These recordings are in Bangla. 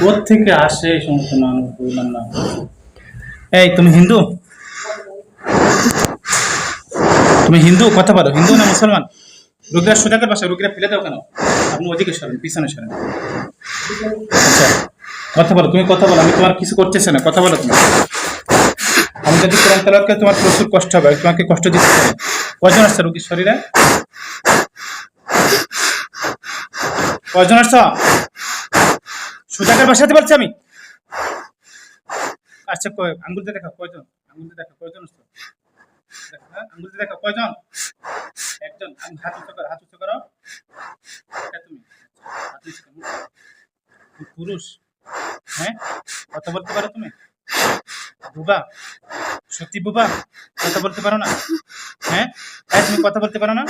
কোথ থেকে আসে এই সমস্ত মানুষ বুঝলাম না এই, তুমি হিন্দু? তুমি হিন্দু? কথা বলো, হিন্দু না মুসলমান? রুগীরা সোজাকের বাসা রুগীরা ফেলে দাও কেন? আপনি ওদিকে সরেন, পিছনে সরেন। আচ্ছা কথা বলো, তুমি কথা বলো, আমি তোমার কিছু করতেছে না, কথা বলো তুমি। আমি যদি কোরআন তেলাওয়াত তোমার প্রচুর কষ্ট হবে তোমাকে কষ্ট দিতে চাই। কয়জন আসছে রুগীর শরীরে? কয়জন আসছো? সুজাকের বাসাতে পারছি আমি। আচ্ছা কয় আঙ্গুল দিয়ে দেখা, কয়জন? আঙ্গুল দিয়ে দেখা, কয়জন হ্যাঁ? আঙ্গুল দিয়ে দেখা, কয়জন? একজন হাত উঁচু করো, হাত উঁচু করো। এটা তুমি। হাত উঁচু পুরুষ। হ্যাঁ কথা বলতে পারো তুমি? বুবা। সত্যি বুবা? কথা বলতে পারো না? হ্যাঁ? হ্যাঁ তুমি কথা বলতে পারো না?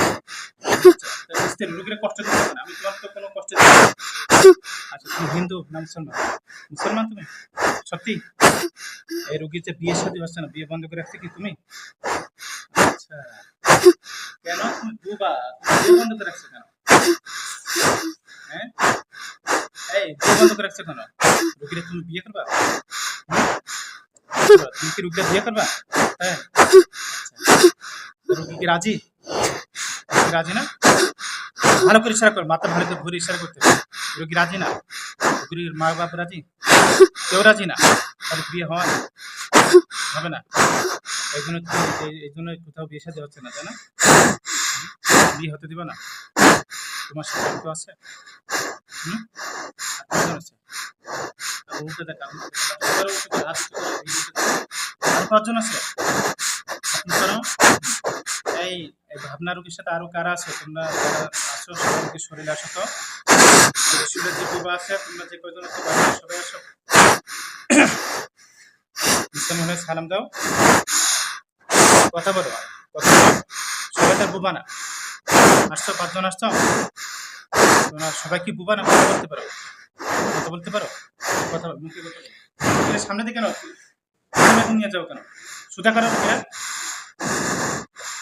রোগীরা কষ্ট দিতে হবে না। আমি তোমার তো কোনো কষ্ট দিতে আচ্ছা তুমি হিন্দু না মুসলমান? মুসলমান তুমি? সত্যি? এই রোগীর যে বিয়ে শাদী হচ্ছে না, বিয়ে বন্ধ করে রাখছে কি তুমি? আচ্ছা কেন তুমি বুবা? বিয়ে বন্ধ করে রাখছো কেন? হ্যাঁ? এই, বিয়ে বন্ধ করে রাখছো কেন? রোগীরা তুমি বিয়ে করবা? তুমি কি রোগীরা বিয়ে করবা? হ্যাঁ। আচ্ছা। রাজি? রাজি না? ভালো করে ইশারা কর, মাথা ভালো করে ঘুরে ইশারা করতে। রোগী রাজি না? রোগীর মা বাপ রাজি? কেউ রাজি না? তাহলে বিয়ে হয়? হবে না? এই জন্য এই- জন্য কোথাও বিয়ে সাথে হচ্ছে না, তাই না? বিয়ে হতে দিবা না? তোমার সাথে আছে। হুম? আছে? আর উল্টো দেখা উল্টো করো, উল্টো করো, হাত উল্টো করো, এই উল্টো আর পাঁচজন আছে এই ভাবনা রোগীর সাথে আরও কারা আছে? তোমরা যারা আসো সবাই রোগীর শরীরে আসো তো। শরীরে যে বুবা আছে তোমরা যে কয়জন আছো বাড়িতে সবাই আসো। মুসলমান সালাম দাও। কথা বলো কথা সবাই তার বুবা না। আসছো পাঁচজন আসছো? তোমরা সবাই কি বুবা না? কথা বলতে পারো? কথা বলতে পারো? কথা মুখে কথা। সামনে দিকে নাও। নিয়ে যাও কেন? সুতা কারও ফেরা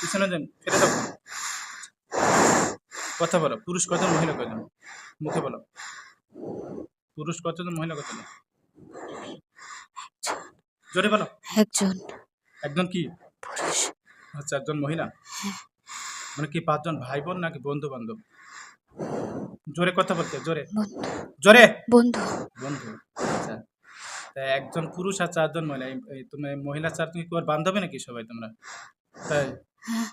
পিছনে যান ফেলে দাও। কথা বলো পুরুষ কজন মহিলা কজন মুখে বলো। পুরুষ কতজন মহিলা কতজন? জোরে বলো। একজন। একজন কি? পুরুষ। আচ্ছা একজন মহিলা? মানে কি পাঁচজন ভাই বোন নাকি বন্ধু বান্ধব জোরে কথা বলতে জোরে। জোরে। বন্ধু। বন্ধু আচ্ছা। তা একজন পুরুষ আর চারজন মহিলা এই- তুমি মহিলা চার তুমি তোমার বান্ধবী নাকি সবাই তোমরা? তাই?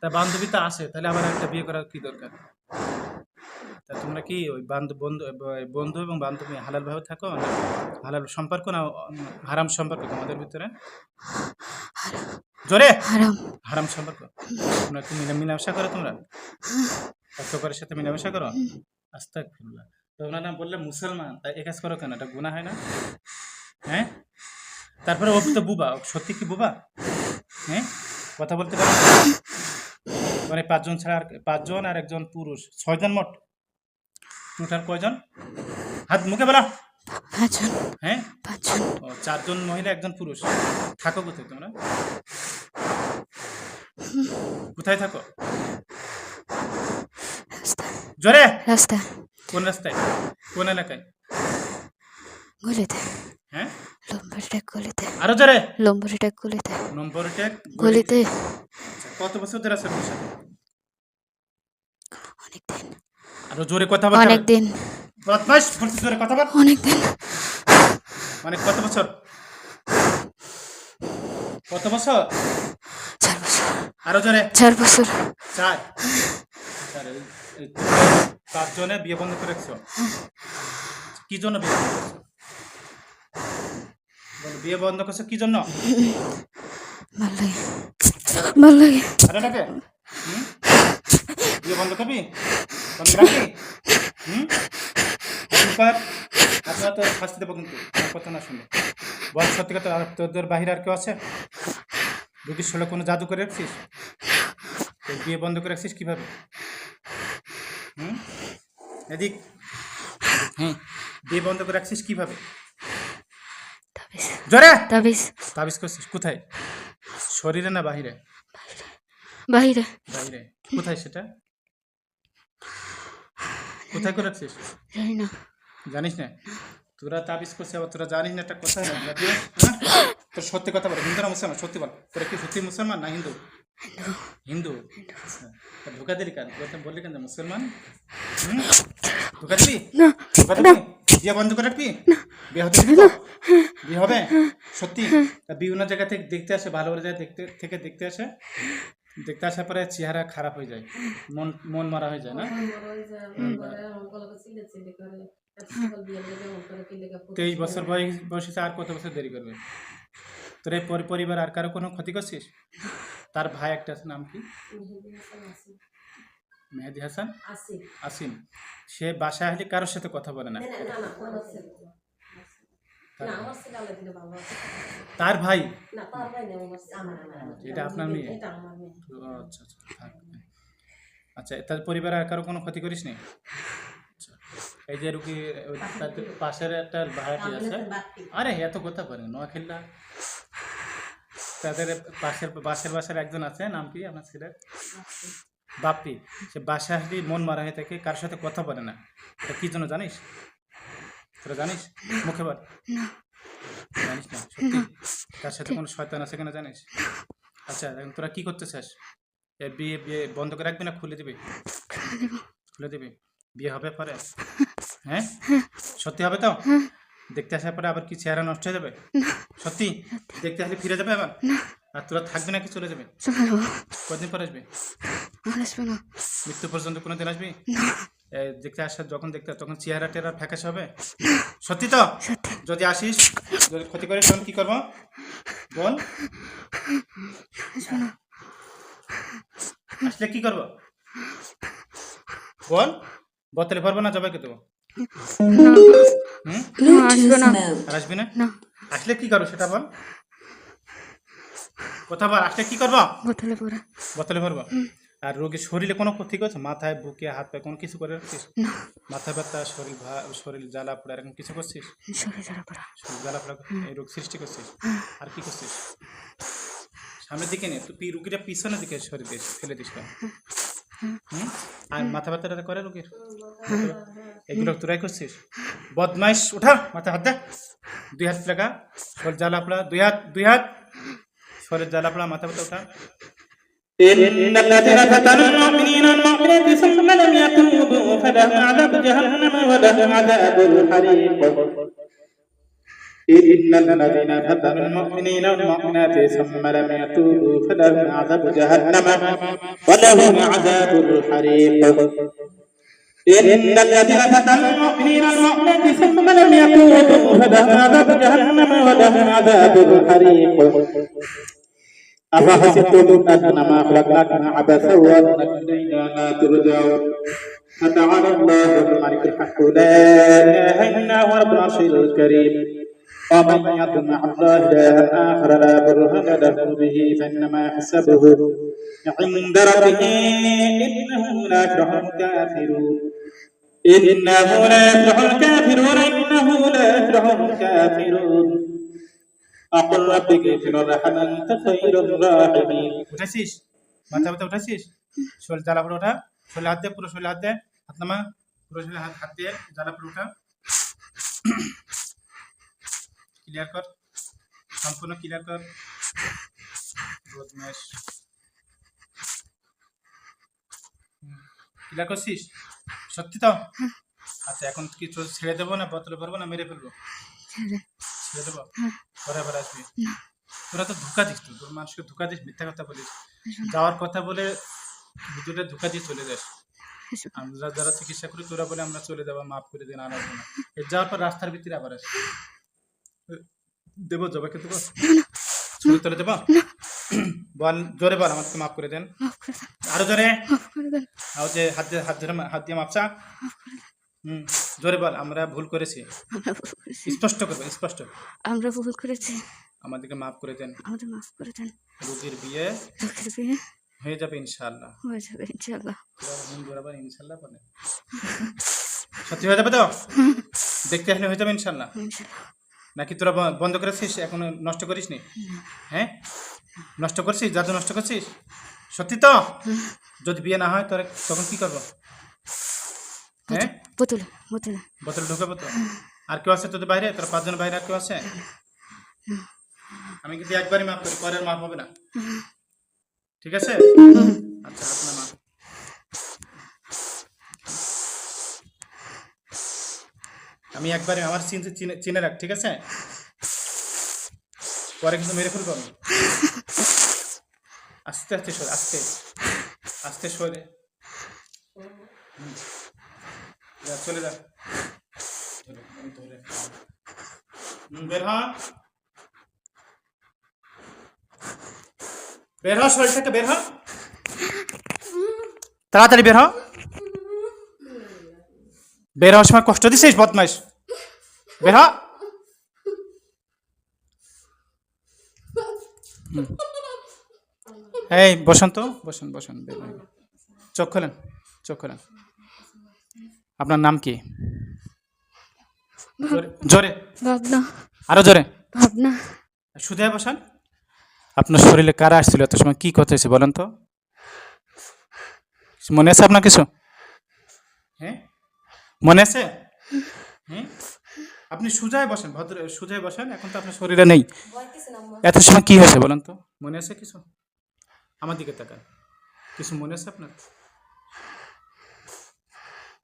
তা বান্ধবী তো আসে তাহলে আবার একটা বিয়ে করার কি দরকার? তা তোমরা কি ওই বান্ধব বন্ধু বন্ধু এবং বান্ধবী হালাল ভাবে থাকো হালাল সম্পর্ক না হারাম সম্পর্ক তোমাদের ভিতরে? জোরে! হারাম। হারাম সম্পর্ক? তোমরা কি মিলা মিলামেশা করো তোমরা? অক্টোবরের সাথে মিলামেশা করো? আস্তাক ফিরুল্লাহ তোমরা না বললে মুসলমান তাই এ কাজ করো কেন? এটা গুণা হয় না? হ্যাঁ? তারপরে ও তো বুবা সত্যি কি বুবা? হ্যাঁ? কথা বলতে পারো মানে পাঁচজন ছাড়া আর পাঁচজন আর একজন পুরুষ। ছয়জন মোট? টোটাল কয়জন? হাত মুখে বলা। পাঁচজন। হ্যাঁ? পাঁচজন। ও চারজন মহিলা একজন পুরুষ। থাকো কোথায় তোমরা? কোথায় থাকো? জোরে রাস্তা কোন রাস্তায় কোন এলাকায় গলিতে হ্যাঁ লম্বরিটা গলিতে আরও জোরে লম্বরিটা গলিতে নম্বর ট্যাগ গলিতে কত বছর ধরে আছে আপনার সাথে অনেকদিন আরও জোরে কথা বলতে অনেক দিন বদমাশ বলছি জোরে কথা বল অনেকদিন মানে কত বছর কত বছর চার বছর আরও জোরে চার বছর চার চার এই বিয়ে বন্ধ করে রাখছো? কি জন্য বিয়ে বন্ধ করছ? বিয়ে বন্ধ করছ কি জন্য? ভালো লাগে ভালো লাগে। আরে নাকি বিয়ে বন্ধ করবি? হুম? কর আপনারা তো শাস্তি দেবো কিন্তু কথা না শুনলে বল সত্যি কথা আর তোদের বাহিরে আর কেউ আছে? রুগীর ষোলো কোনো জাদু করে রাখছিস? বিয়ে বন্ধ করে রাখছিস কীভাবে? হুম? এদিক। হ্যাঁ বিয়ে বন্ধ করে রাখছিস কীভাবে? জোরে! তাবিজ। তাবিজ করছিস? কোথায়? শরীরে না বাহিরে? বাহিরে। বাইরে কোথায় সেটা? কোথায় করে রাখছিস? জানি না। জানিস না? তোরা তাবিজ করছে আবার তোরা জানিস না একটা কথা। না হ্যাঁ? তোর সত্যি কথা বল। হিন্দু না মুসলমান? সত্যি বল। তোরা কি সত্যি মুসলমান না হিন্দু? হিন্দু। তা ধোকা দিলি কেন তুই বললি কেন মুসলমান? ধোকা দিবি না ধোকা দিবি বিয়ে বন্ধ করে রাখবি বিয়ে হতে দিবি বিয়ে হবে সত্যি তা বিভিন্ন জায়গা থেকে দেখতে আসে ভালো ভালো জায়গা দেখতে থেকে দেখতে আসে দেখতে আসার পরে চেহারা খারাপ হয়ে যায় মন মন মারা হয়ে যায় না তেইশ বছর বয়স বয়সে আর কত বছর দেরি করবে তোর এই পরিবার আর কারও কোনো ক্ষতি করছিস তার ভাই একটা আছে নাম কি? মেহেদি হাসান? আসিম। সে বাসায় আসলে কারোর সাথে কথা বলে না। তার ভাই? এটা আপনার মেয়ে? আচ্ছা আচ্ছা আচ্ছা তার পরিবার আর কারও কোনো ক্ষতি করিস নি? আচ্ছা। এই যে রুগী তাদের পাশের একটা ভাড়াটি আছে। আরে এত কথা পারে নোয়াখিল্লা তাদের পাশের বাসের বাসার একজন আছে নাম কি আপনার ছেলের? বাপ্পি। সে বাসা আসলে মন মারা হয়ে থাকে কার সাথে কথা বলে না। এটা কি জন্য জানিস? তোরা জানিস? মুখে বল। জানিস না সত্যি? তার সাথে কোনো শয়তান আছে কিনা জানিস? আচ্ছা এখন তোরা কি করতে চাস? এ বিয়ে বিয়ে বন্ধ করে রাখবি না খুলে দিবি? খুলে দেবো। খুলে দিবি? বিয়ে হবে পরে? হ্যাঁ? সত্যি হবে তো? দেখতে আসার পরে আবার কি চেহারা নষ্ট হয়ে যাবে? সত্যি? দেখতে আসলে ফিরে যাবে আবার? আর তোরা থাকবি নাকি চলে যাবে? চলে যাব। কদিন পর আসবি? আসবে না। মৃত্যু পর্যন্ত কোনোদিন আসবি? দেখতে আসার যখন দেখতে তখন চেহারা টেরা ফ্যাকাশে হবে? সত্যি তো? যদি আসিস যদি ক্ষতি করিস তখন কি করব? বল। আসলে কি করব? বল। বোতলে ভরবো না জবাইকে দেবো। আসবে না। আসলে কি করব সেটা বল। কথা বল আসলে কি করব? বোতলে বোতলে ভরবো? আর রোগীর শরীরে কোনো ক্ষতি করছে? মাথায় বুকে হাত পায়ে কোনো কিছু করে রাখছিস মাথা ব্যথা শরীর শরীর জ্বালা পোড়া এরকম কিছু করছিস? শরীর জ্বালা পড়া। শরীর জ্বালা পোড়া এই রোগ সৃষ্টি করছিস? আর কি করছিস? সামনের দিকে নে তুই রুগীটা পিছনের দিকে শরীর দিস ফেলে দিস কেন? আর মাথা ব্যথাটা করে রোগীর? এগুলো তোরাই করছিস? বদমাইশ উঠা মাথা হাত দে দুই হাত লাগা শরীর জ্বালা পোড়া দুই হাত দুই হাত শরীর জ্বালা পোড়া মাথা ব্যথা উঠা إن الذين فتنوا المؤمنين والمؤمنات ثم لم يتوبوا فلهم عذاب جهنم ولهم عذاب الحريق إن الذين فتنوا المؤمنين والمؤمنات ثم لم يتوبوا فلهم عذاب جهنم ولهم عذاب الحريق إن الذين فتنوا المؤمنين والمؤمنات ثم لم يتوبوا فلهم عذاب جهنم ولهم عذاب الحريق أفحسبتم أنما خلقناكم عبثا وأنكم إلينا لا ترجعون فتعالى الله الملك الحق لا إله إلا هو رب العرش الكريم ومن يضل مع الله إلها آخر لا برهان له به فإنما يحسبه عند ربه إنه لا يفلح الكافرون إنه لا يفلح الكافرون إنه لا يفلح الكافرون أقل ربك اغفر ارحم أنت خير الراحمين উঠেছিস মাথা ব্যথা উঠেছিস শরীর জ্বালা পড়ে ওঠা শরীর হাত দে পুরো শরীর হাত দে হাত নামা পুরো শরীর হাত হাত দিয়ে জ্বালা পড়ে ওঠা ক্লিয়ার কর সম্পূর্ণ ক্লিয়ার কর বদমাইশ ক্লিয়ার করছিস সত্যি তো? আচ্ছা এখন কি ছেড়ে দেবো না বোতলে পারব না মেরে ফেলব? ছেড়ে। দেবো? পরে আবার আসবি? তোরা তো ধোকা দিস তো তোর মানুষকে ধোকা দিস মিথ্যা কথা বলিস। যাওয়ার কথা বলে ভিতরে ধোকা দিয়ে চলে যাস। আমরা যারা চিকিৎসা করি তোরা বলে আমরা চলে যাব মাফ করে দিন আর আসব না। যাওয়ার পর রাস্তার ভিতরে আবার আসি দেবো জবাকে দেবো ছবি তুলে দেবো বল জোরে বল আমাকে মাফ করে দেন। আরও জোরে? যে হাত দিয়ে হাত ধরে হাত দিয়ে মাপসা? হুম জোরে বল আমরা ভুল করেছি। স্পষ্ট করব স্পষ্ট। আমরা ভুল করেছি। আমাদেরকে মাফ করে দেন। আমাদের মাফ করে দেন। রোগীর বিয়ে লোকের বিয়ে হয়ে যাবে ইনশাআল্লাহ। হয়ে যাবে হিন্দুরা আবার ইনশাল্লাহ বলে। সত্যি হয়ে যাবে তো? দেখতে আসলে হয়ে যাবে ইনশাল্লাহ ইনশাল্লাহ নাকি তোরা বন্ধ করেছিস এখনও নষ্ট করিস নি। হ্যাঁ? নষ্ট করছিস? জাদু নষ্ট করছিস? সত্যি তো? যদি বিয়ে না হয় তোরা তখন কি করব? হ্যাঁ? বোতলে বোতলে। বোতল ঢুকাবো তো আর কেউ আছে তোদের বাইরে? তোর পাঁচজন বাইরে আর কেউ আছে? আমি কিন্তু একবারই মাফ করি পরের মাফ হবে না। ঠিক আছে? আচ্ছা আপনার মাফ আমি একবারে আমার চিনে চিনে রাখ ঠিক আছে? পরে কিন্তু মেরে ফেলব আমি। আস্তে আস্তে সরে, আস্তে। আস্তে সরে। চলে যা। তাড়াতাড়ি বের হ। বের হওয়ার সময় কষ্ট দিছিস, বদমাইশ? বের হুম। এই বসন্ত বসুন বসুন চোখ খোলেন চোখ খোলেন। আপনার নাম কি? জোরে- আরও জোরে। সুদে বসান। আপনার শরীরে কারা আসছিল? এত সময় কি কথা হয়েছে বলেন তো? মনে আছে আপনার কিছু? হ্যাঁ মনে আছে? হ্যাঁ আপনি সুজায় বসেন ভদ্র সুজায় বসেন এখন তো আপনার শরীরে নেই। এত সময় কি হয়েছে বলেন তো? মনে আছে কিছু? আমার দিকে তাকান। কিছু মনে আছে আপনার?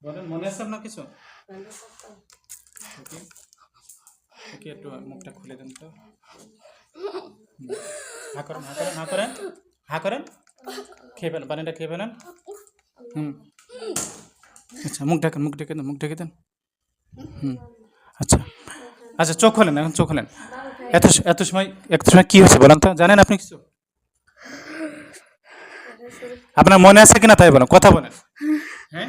বলেন, মনে আছে আপনার কিছু? ওকে। একটু মুখটা খুলে দেন তো। হা করেন হা করেন হা করেন হা করেন। খেয়ে ফেলেন, পানিটা খেয়ে ফেলেন। হুম। আচ্ছা মুখ ঢাকেন, মুখ ঢেকে দেন, মুখ ঢেকে দেন। হুম। আচ্ছা আচ্ছা চোখ খোলেন, এখন চোখ খোলেন। এত এত সময় এত সময় কী হয়েছে বলেন তো? জানেন আপনি কিছু? আপনার মনে আছে কিনা তাই বলেন কথা বলেন। হ্যাঁ?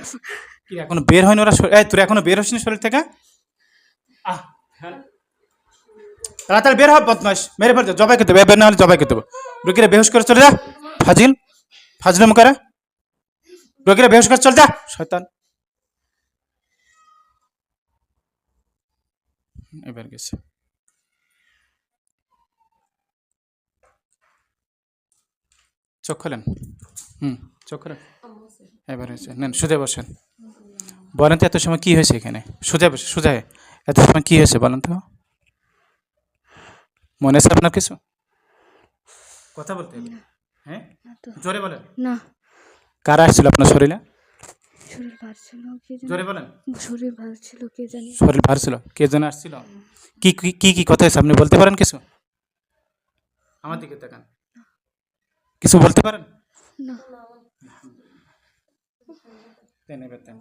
কি এখনও বের হয়নি ওরা এই তোর এখনও বের হসনি শরীর থেকে? আহ হ্যাঁ। তাড়াতাড়ি বের হ বদমাস মেরে ফেলছে জবাই খেতে হবে বের না হলে জবাই খেতে হবে রুগীরা বেহুশ করে চলে যা ফাজিল। ফাজলাম করে রুগীরা বেহুশ করে চলে যা শয়তান। এবার গেছে। চোখ খোলেন। হুম। খোলেন এবার হয়েছে। নেন সুদে বসেন। বলেন তো এত সময় কি হয়েছে এখানে? সুজা বসে সুজায় এত সময় কি হয়েছে বলেন তো? মনে আছে আপনার কিছু? কথা বলতে হ্যাঁ? জোরে বলেন। না। কারা আসছিল আপনার শরীরে? শরীর ভার ছিল কে জানি? জোরে বলেন। শরীর ভার ছিল কে জানি? শরীর ভার ছিল কে যেন আসছিল। কি কি- কি কি কথা হয়েছে? আপনি বলতে পারেন কিছু? আমার দিকে তাকান। কিছু বলতে পারেন? না দেন এবার দেন